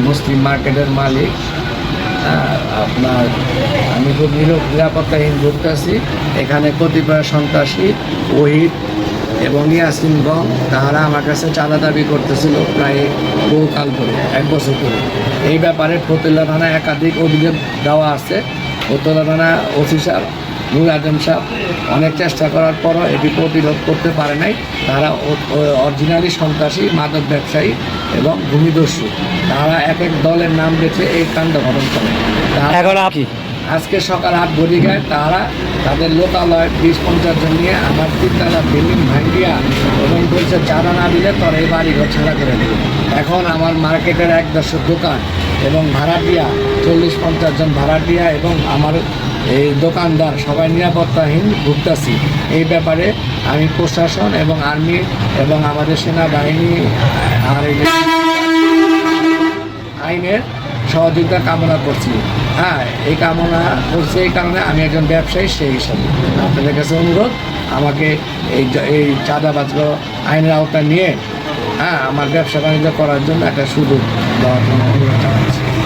মুসলিম মার্কেটের মালিক। হ্যাঁ, আপনার আমি খুব নির- নিরাপত্তাহীন ঘুরতেছি এখানে কতিপয় সন্ত্রাসী ওহিদ এবং ইয়াসিন ইয়াসিনগং তাহারা আমার কাছে চাঁদা দাবি করতেছিল প্রায় বহুকাল ধরে এক বছর ধরে। এই ব্যাপারে ফতুল্লা থানায় একাধিক অভিযোগ দেওয়া আছে। ফতুল্লা থানা সাহেব নুর আজম সাহেব অনেক চেষ্টা করার পরও এটি প্রতিরোধ করতে পারে নাই। তারা অরিজিনালি সন্ত্রাসী মাদক ব্যবসায়ী এবং ভূমিদস্যু। তারা এক এক দলের নাম বেছে এই কাণ্ড ঘটন করে। আজকে সকাল আট ঘটিকায় তারা তাদের লোকালয় বিশ পঞ্চাশ জন নিয়ে আমার তিনতলা বিল্ডিং ভাঙ্গিয়া এবং বলছে চাঁদা না দিলে তোর এই বাড়ি ঘর ছাড়া করে দেবে। এখন আমার মার্কেটের এক দশক দোকান এবং ভাড়াটিয়া, চল্লিশ পঞ্চাশ জন ভাড়াটিয়া এবং আমার এই দোকানদার সবাই নিরাপত্তাহীন ভুগতাছি। এই ব্যাপারে আমি প্রশাসন এবং আর্মি এবং আমাদের সেনাবাহিনী আর আইনের সহযোগিতা কামনা করছি। হ্যাঁ এই কামনা করছি এই কারণে আমি একজন ব্যবসায়ী, সেই হিসাবে। আপনাদের কাছে অনুরোধ, আমাকে এই এই চাঁদাবাজগুলো আইনের আওতায় নিয়ে হ্যাঁ আমার ব্যবসা বাণিজ্য করার জন্য একটা সুযোগ দেওয়ার জন্য অনুরোধ জানাচ্ছি।